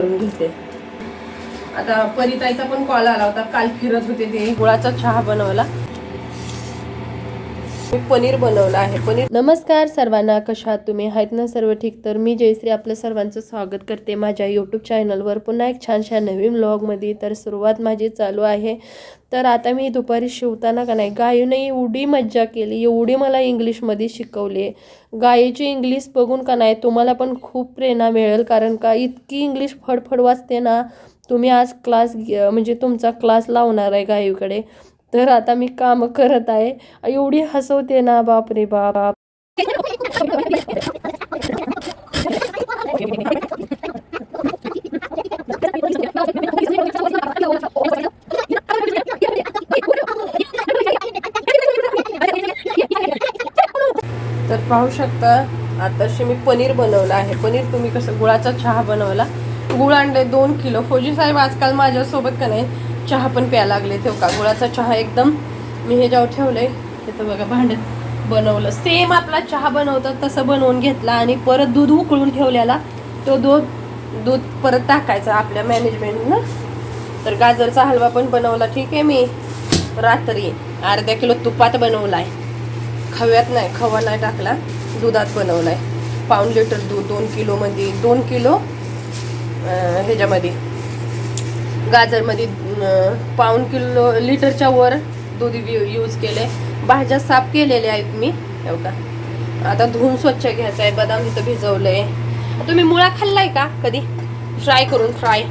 करून घेते. आता परिताईचा पण कॉल आला होता. काल फिरत होते ते. गुळाचा चहा बनवला. मी पनीर बनवलं आहे. पनीर नमस्कार सर्वांना कशा तुम्ही? आहेत ना सर्व ठीक? तर मी जयश्री आपलं सर्वांचं स्वागत करते माझ्या यूट्यूब चॅनलवर पुन्हा एक छानशा नवीन ब्लॉगमध्ये तर सुरुवात माझी चालू आहे. तर आता मी दुपारी शिवताना का नाही गायीने एवढी मज्जा केली एवढी मला इंग्लिशमध्ये शिकवली. गायीची इंग्लिश बघून का नाही तुम्हाला पण खूप प्रेरणा मिळेल. कारण का इतकी इंग्लिश फडफड वाचते ना तुम्ही आज क्लास म्हणजे तुमचा क्लास लावणार आहे गायीकडे. तर आता मी काम करत आहे. एवढी हसवते ना बाप रे बाप. तर पाहू शकता आताशी मी पनीर बनवलं आहे. पनीर तुम्ही कसं गुळाचा चहा बनवला. गुळ आणले दोन किलो. फौजी साहेब आजकाल माझ्यासोबत का नाही? चहा पण प्यायला लागले तेव्हा का? गुळाचा चहा एकदम मी हे जेव्हा ठेवलंय तर बघा भांड्यात बनवलं. सेम आपला चहा बनवतात तसं बनवून घेतला आणि परत दूध उकळून ठेवलेला तो दूध दूध परत टाकायचा आपल्या मॅनेजमेंटनं तर गाजरचा हलवा पण बनवला ठीक आहे मी. रात्री अर्ध्या किलो तुपात बनवलाय. खव्यात नाही खवा नाही टाकला दुधात बनवलाय. पाऊण लिटर दूध दोन किलोमध्ये दोन किलो ह्याच्यामध्ये. गाजरमध्ये पाऊण किलो लिटरच्या वर दूध यूज केले भाज्या साफ केलेल्या आहेत मी एवढा. आता धुवून स्वच्छ घ्यायचं आहे बदाम इथं भिजवलंय. तुम्ही मुळा खाल्लाय का कधी? फ्राय करून फ्राय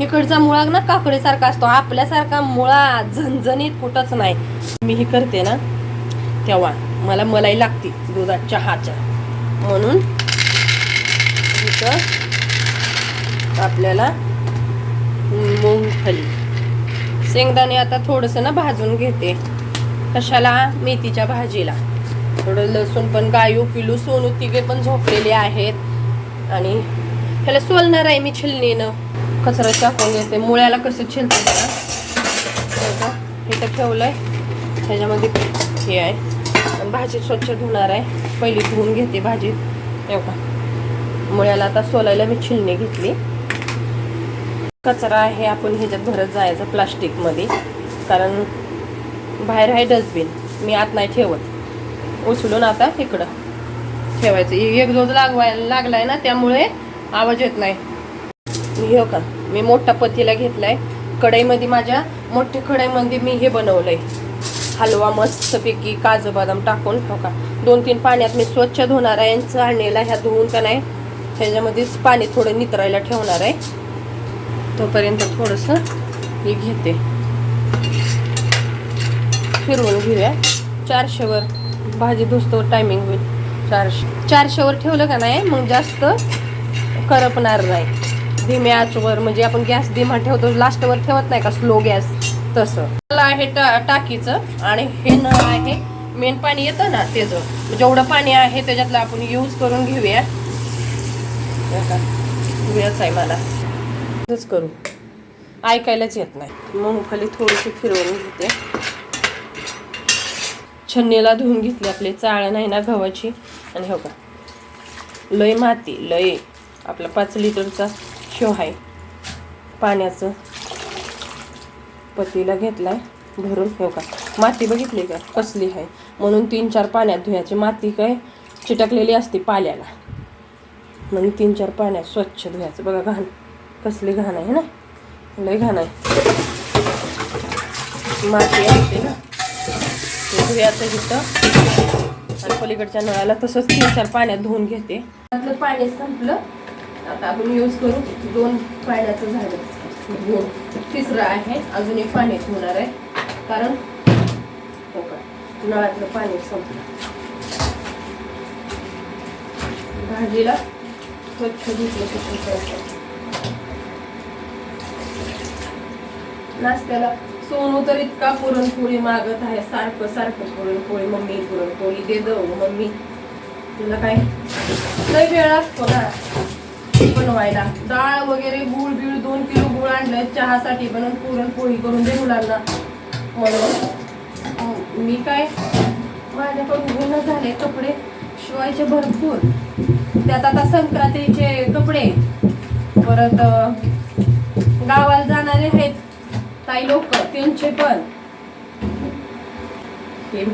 इकडचा मुळा ना काकडीसारखा असतो आपल्यासारखा मुळा झणझणीत कुठंच नाही. मी हे करते ना तेव्हा मला मलाई लागते दुधात चहाच्या. म्हणून इथं आपल्याला मुंगफली. शेंगदाणे आता थोडंसं ना भाजून घेते. कशाला? मेथीच्या भाजीला. थोडं लसूण पण गायू पिलू सोनू तिघे पण झोपलेले आहेत. आणि ह्याला सोलणार आहे मी छिलणीनं. कचरा टाकून घेते. मुळ्याला कसं छिलते जरा हे ठेवलं आहे ठेवलंय. ह्याच्यामध्ये हे आहे. आणि भाजी स्वच्छ धुणार आहे. पहिली धुवून घेते भाजी. एवढा मुळ्याला आता सोलायला मी छिलणी घेतली. कचरा आहे आपण ह्याच्यात भरत जायचं प्लास्टिकमध्ये. कारण बाहेर आहे डस्टबिन. मी आत नाही ठेवत. उचलून आता इकडं ठेवायचं. एक जोज लागवाय लागलाय ना त्यामुळे आवाज येत नाही. मी हो का मी मोठा पतीला घेतलाय. कढईमध्ये माझ्या मोठ्या कढईमध्ये मी हे बनवलंय. हलवा मस्तपैकी काजू बदाम टाकून हो का? दोन तीन पाण्यात मी स्वच्छ धुणार आहे. आणि चाळणीला ह्या धुवून का नाही ह्याच्यामध्येच पाणी थोडं नितरायला ठेवणार आहे. तोपर्यंत थोडंसं मी घेते. फिरवून घेऊया. चारशेवर भाजी धुस्तवर टायमिंग होईल. चारशे चारशेवर ठेवलं का नाही मग जास्त करपणार नाही. धीमे आचवर म्हणजे आपण गॅस धीमा ठेवतो लास्टवर ठेवत नाही का स्लो गॅस तसं. आहे टा टाकीचं आणि हे नळ आहे मेन पाणी येतं ना त्याचं जेवढं पाणी आहे त्याच्यातलं आपण यूज करून घेऊया. आहे मला. तसंच करू. ऐकायलाच येत नाही. मुंगफली थोडीशी फिरवून घेते. छन्नीला धुवून घेतली आपली चाळ नाही ना गव्हाची? आणि हो का? लय माती लय. आपला पाच लिटरचा शिव आहे. पाण्याचं. पतीला घेतलाय भरून. हो का? माती बघितली का? कसली आहे? म्हणून तीन चार पाण्यात धुयाची माती काय? चिटकलेली असते पाल्याला. म्हणून तीन चार पाण्यात स्वच्छ धुयाचं बघा घाण. कसली घाण आहे ना? लय घाण आहे. माती असते ना. ते तिथं इथं. आणि पलीकडच्या नळाला तसंच तीन चार पाण्यात धुवून घेते. त्यातलं पाणी संपलं. आता आपण यूज करू दोन पाण्याचं झालं धुवून तिसरं आहे अजून एक पाणी ठेवणार आहे. कारण हो का नळातलं पाणी संपलं. भाजीला स्वच्छ धुतलं तसं नाश्त्याला सोनू तर इतका पुरणपोळी मागत आहे. सारखं सारखं पुरणपोळी मम्मी पुरणपोळी दे दो मम्मी. तुला काय? लय वेळ असतो ना बनवायला. डाळ वगैरे गुळ बिळ दोन किलो गुळ आणलं चहासाठी बनवून पुरणपोळी करून दे मुलांना. म्हणून मी काय? माझ्याकडून गुण झाले कपडे शिवायचे भरपूर. त्यात आता संक्रांतीचे कपडे. परत गावात ताई लोक त्यांचे पण. हे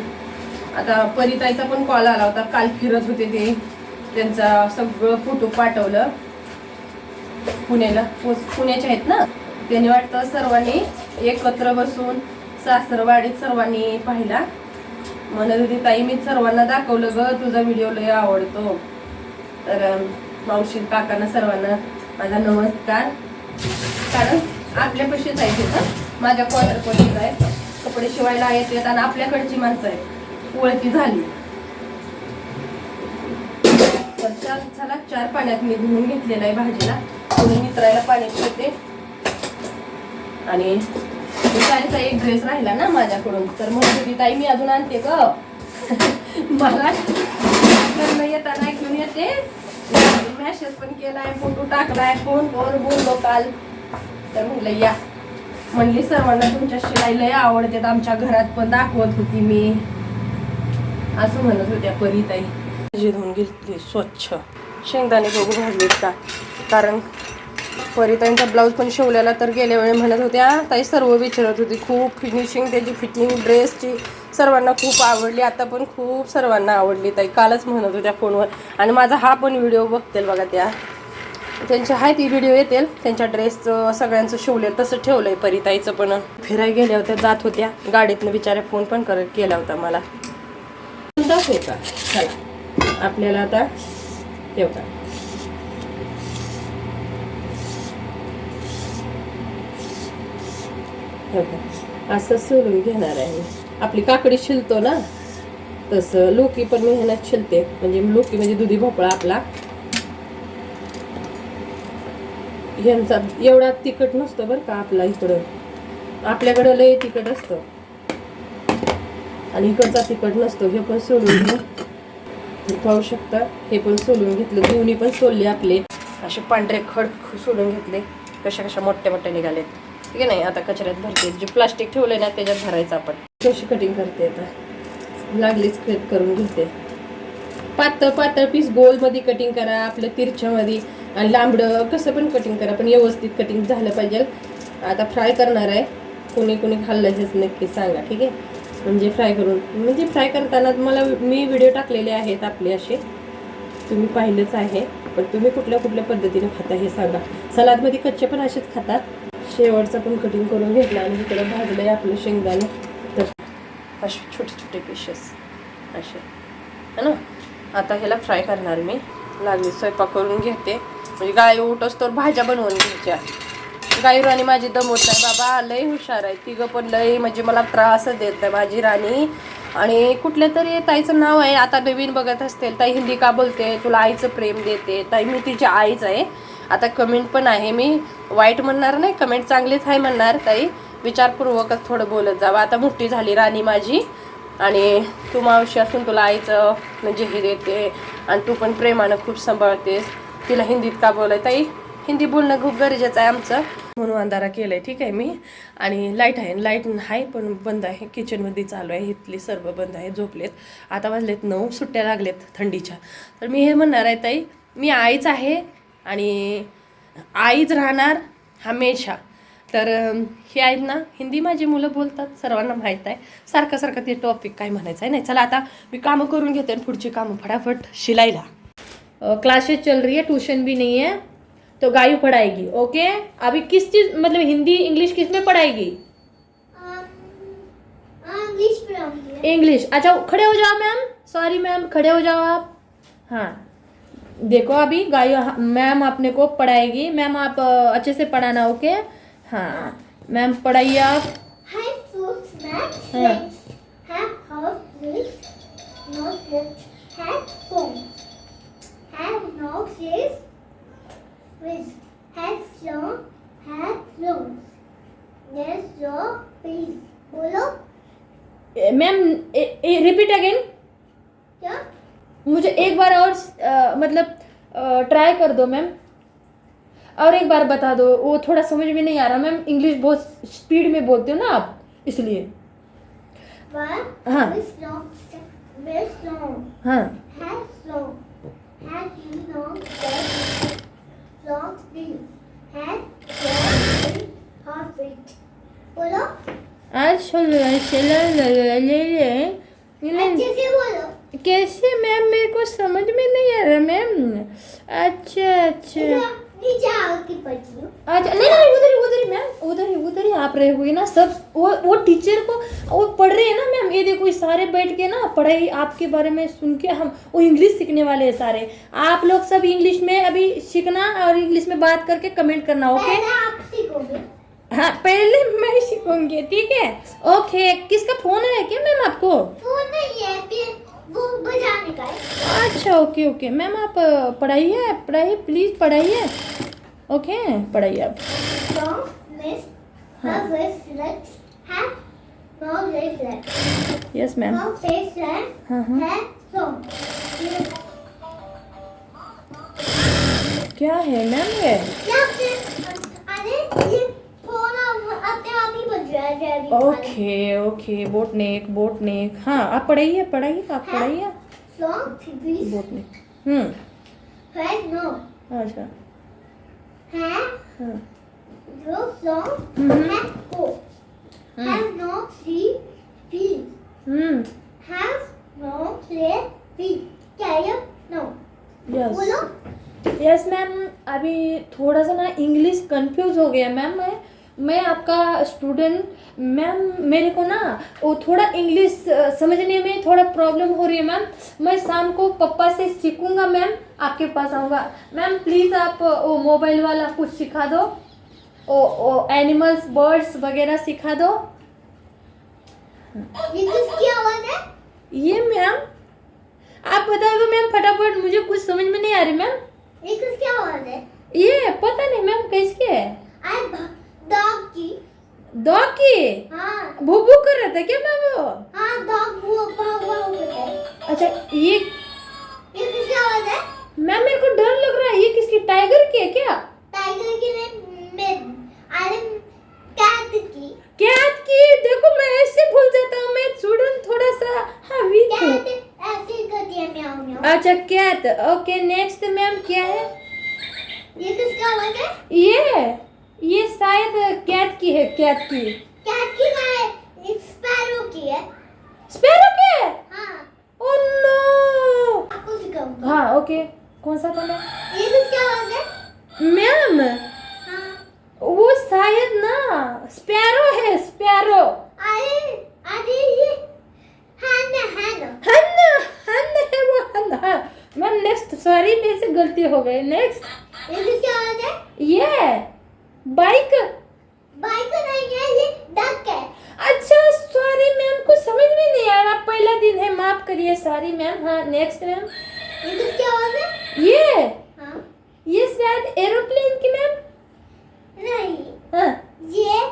आता परिताईचा पण कॉल आला होता काल फिरत होते ते. त्यांचा सगळं फोटो पाठवलं. पुण्याला पु- पुण्याचे आहेत ना? त्यांनी वाटतं सर्वांनी एकत्र बसून सासरवाडीत सर्वांनी पाहिला. म्हणत होती ताई मी सर्वांना दाखवलं ग तुझा व्हिडिओ लय आवडतो. तर मावशी काकांना सर्वांना माझा नमस्कार. कारण आपल्यापाशीच आहे तिथं माझ्या क्वार्टर पाशीच आहे? कपडे शिवायला येतात आणि आपल्याकडची माणसं आहेत. ओळखी झाली. तर चार चला चार पाण्यात मी धुवून घेतलेलं आहे भाजीला. थोडी नितरायला पाणी ठेवते आणि ताईचा एक ड्रेस राहिला ना माझ्याकडून. तर मग ताई मी अजून आणते ग. मला येताना घेऊन येते. मॅसेज पण केलाय फोटो टाकलाय फोन वर बोललो काल. तर म्हटलं या. म्हणली सर्वांना तुमच्या शिलाई लय आवडते आमच्या घरात पण दाखवत होती मी. असं म्हणत होत्या परीताई. भाजी धुवून घेतली स्वच्छ. शेंगदाणे बघू भाजलीत का? कारण परीताईंचा ब्लाऊज पण शिवलेला तर गेल्या वेळी म्हणत होत्या ताई सर्व विचारत होती खूप फिनिशिंग त्याची फिटिंग ड्रेसची सर्वांना खूप आवडली आता पण खूप सर्वांना आवडली ताई. कालच म्हणत होत्या फोनवर. आणि माझा हा पण व्हिडिओ बघतील बघा त्या. त्यांचे आहे ती व्हिडिओ येतील. त्यांच्या ड्रेसचं सगळ्यांचं शिवलेलं तसं ठेवलं आहे परिताईचं पण. फिरायला गेल्या होत्या जात होत्या. गाडीतनं बिचाऱ्या फोन पण करत केला होता मला. दाखवू का चला. आपल्याला आता ठेवता हो असं सोलून घेणार आहे आपली काकडी शिलतो ना? तसं लोकी पण मेहनत शिलते. म्हणजे लोकी म्हणजे दुधी भोपळा आपला. ह्यांचा एवढा तिखट नसतं बरं का आपला इकडं. आपल्याकडं लय तिखट असतं. आणि इकडचा तिखट नसतो हे पण सोलून घेऊ पाहू शकता हे पण सोलून घेतलं. दोन्ही पण सोलले आपले. असे पांढरे खड सोलून घेतले. कशा कशा मोठ्या मोठ्या निघालेत. ठीक आहे नाही आता कचऱ्यात भरते. जे प्लास्टिक ठेवले ना त्याच्यात भरायचं आपण. कशी कटिंग करते आता? लागलीच कट करून घेते. पातळ पातळ पीस गोलमध्ये कटिंग करा आपल्या तिरच्यामध्ये. आणि लांबडं कसं पण कटिंग करा पण व्यवस्थित कटिंग झालं पाहिजे. आता फ्राय करणार आहे. कोणी कोणी खाल्लं हेच नक्की सांगा ठीक आहे? म्हणजे फ्राय करून म्हणजे फ्राय करताना मला मी व्हिडिओ टाकलेले आहेत आपले असे. तुम्ही पाहिलंच आहे पण तुम्ही कुठल्या कुठल्या पद्धतीने खाता हे सांगा. सलादमध्ये कच्चे पण असेच खातात. शेवटचं पण कटिंग करून घेतलं आणि इकडं भाजलं आहे आपलं शेंगदाणे. तर असे छोटे छोटे पीसेस असे. है ना? आता ह्याला फ्राय करणार मी. लागली स्वयंपाक करून घेते. म्हणजे गाय उठस तर भाज्या बनवून घ्यायच्या. गाई राणी माझी दमवत नाही. बाबा लय हुशार आहे. तिघं पण लय म्हणजे मला त्रासच देत नाही माझी राणी. आणि कुठल्या तरी ताईचं नाव आहे. आता नवीन बघत असतील ताई हिंदी का बोलते? तुला आईचं प्रेम देते. ताई मी तिची आईच आहे. आता कमेंट पण आहे. मी वाईट म्हणणार नाही. कमेंट चांगलीच आहे म्हणणार ताई. विचारपूर्वकच थोडं बोलत जावं. आता मोठी झाली राणी माझी. आणि तू मावशी असून तुला आईचं म्हणजे हे देते. आणि तू पण प्रेमानं खूप सांभाळतेस. तिला हिंदीत का बोलाय? ताई हिंदी बोलणं खूप गरजेचं आहे आमचं. म्हणून अंधारा केलंय ठीक आहे मी. आणि लाइट आहे लाइट आहे पण बंद आहे. किचनमध्ये चालू आहे इथली सर्व बंद आहे झोपलेत. आता वाजलेत नऊ सुट्ट्या लागलेत थंडीच्या. तर मी हे म्हणणार आहे ताई मी आईच आहे आणि आईच राहणार हमेशा. तर हे आहेत ना हिंदी माझी मुलं बोलतात सर्वांना माहीत आहे. सारखं सारखं ते टॉपिक काय म्हणायचं आहे नाही. चला आता मी कामं करून घेते आणि पुढची कामं फटाफट शिलाईला. क्लासेस चल रही है ट्यूशन भी नहीं है तो गायू पढ़ाएगी ओके अभी किस चीज़ मतलब हिंदी इंग्लिश किसमें पढ़ाएगी? इंग्लिश अच्छा खड़े हो जाओ मैम सॉरी मैम खड़े हो जाओ आप। हाँ देखो अभी गायू मैम अपने को पढ़ाएगी। मैम आप अच्छे से पढ़ाना ओके हाँ मैम पढ़ाइए आप। हाँ. have no face, which has no head clothes. There's no face. Ma'am repeat again क्या मुझे एक बार और आ, मतलब ट्राई कर दो मैम और एक बार बता दो वो थोड़ा समझ में नहीं आ रहा मैम इंग्लिश बहुत स्पीड में बोलते हो ना आप इसलिए. हाँ. हाँ. You know that rate. बोलो चला अच्छे से बोलो। कैसे मैम मेरे को समझ में नहीं आ रहा मैम। अच्छा अच्छा। इधर नीचे आओ की पढ़ती हूँ। अच्छा नहीं नहीं उधर ही उधर ही मैम उधर ही उधर ही आप रहे ना सब वो वो टीचर को वो पढ़ रहे हैं ना मैम ये देखो ये सारे बैठ के ना पढ़ाई आपके बारे में सुन के हम वो इंग्लिश सीखने वाले हैं सारे। आप लोग सब इंग्लिश में अभी सीखना और इंग्लिश में बात करके कमेंट करना ओके हाँ पहले मैं सीखूँगी ठीक है? ओके किसका फ़ोन है क्या मैम आपको? फ़ोन नहीं है वो बजाने का है। अच्छा ओके ओके मैम आप पढ़ाइए पढ़ाइए प्लीज़ पढ़ाइए ओके पढ़ाइए आप yes ma'am no face land हाँ हाँ have song. क्या है मैम ये? या फिर अरे ये फोन अब अपने आप ही बज रहा है अभी okay okay boat neck boat neck हाँ आप पढ़ाइए पढ़ाइए आप पढ़ाइए। सॉन्ग थ्री बोट नेक हम्म। है नो अच्छा। है हाँ। जो सॉन्ग हम्म। है को have no three feet हम्म have no play feet. क्या no यस बोलो। यस मैम अभी थोड़ा सा ना इंग्लिश कंफ्यूज हो गया मैम मैं मैं आपका स्टूडेंट मैम मेरे को ना वो थोड़ा इंग्लिश समझने में थोड़ा प्रॉब्लम हो रही है मैम मैं शाम को पप्पा से सीखूँगा मैम आपके पास आऊँगा। मैम प्लीज़ आप वो मोबाइल वाला कुछ सिखा दो। ओ ओ एनिमल्स बर्ड्स वगैरह सिखा दो। ये किसकी आवाज़ है ये मैम, आप बता दो मैम फटाफट, मुझे कुछ समझ में नहीं आ रही मैम। ये किसकी आवाज़ है ये पता नहीं मैम, कैसी है? आई डॉग? की डॉग की हाँ भूबू कर रहा था क्या मैम वो? हाँ डॉग वो भाव भाव करता है अच्छा ये ये किसकी आवाज़ है मैम, मेरे को डर लग रहा है, ये किसकी, टाइगर की है क्या? टाइगर की नहीं मैं अरे कैट की कैट की देखो मैं ऐसे भूल जाता हूँ मैं स्टूडेंट थोड़ा सा हाँ वीक. हूँ कैट ऐसे ही करती है म्याऊ म्याऊ. अच्छा कैट ओके नेक्स्ट मैम क्या है? ये किसकी आवाज़ है? ये ये शायद कैट की है कैट की. कैट की है स्पैरो की है. स्पैरो की? है. हाँ ओह नो आपको सिखाऊँगी. हाँ ओके कौन सा कलर ये किसकी आवाज़ है? मैम हाँ. वो शायद ना स्पैरो है स्पैरो. अरे अरे ये हैन हैन हन्ना हन्ना है वो हन्ना। मैम नेक्स्ट सॉरी मेरे से गलती हो गई। नेक्स्ट ये किसकी आवाज़ है? ये बाइक बाइक नहीं है ये डक है। अच्छा सॉरी मैम को समझ में नहीं आ रहा। पहला दिन है माफ़ करिए सॉरी मैम। हाँ नेक्स्ट मैम। ये आवाज़ है? ये। हाँ। ये शायद एरोप्लेन की मैम। नहीं। हाँ। ये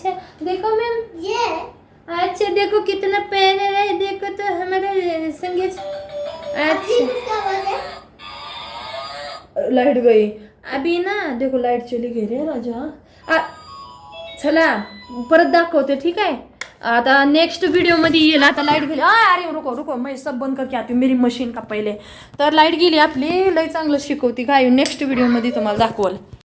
अच्छा देखो मैम। ये। अच्छा देखो कितना प्यारे है देखो तो हमारा संगीत अच्छा। लाइट गई। अभी ना देखो लाइट चली गई रे राजा। आ, चला परत दाखवते ठीक आहे? आता नेक्स्ट व्हिडिओमध्ये येईल आता लाइट गेली. आ, अरे रुको रुको मैं सब बंद करके आती हूँ मेरी मशीन का पहिले. तर लाइट गेली आपली लई चांगलं शिकवती. काय नेक्स्ट व्हिडिओमध्ये तुम्हाला दाखवल.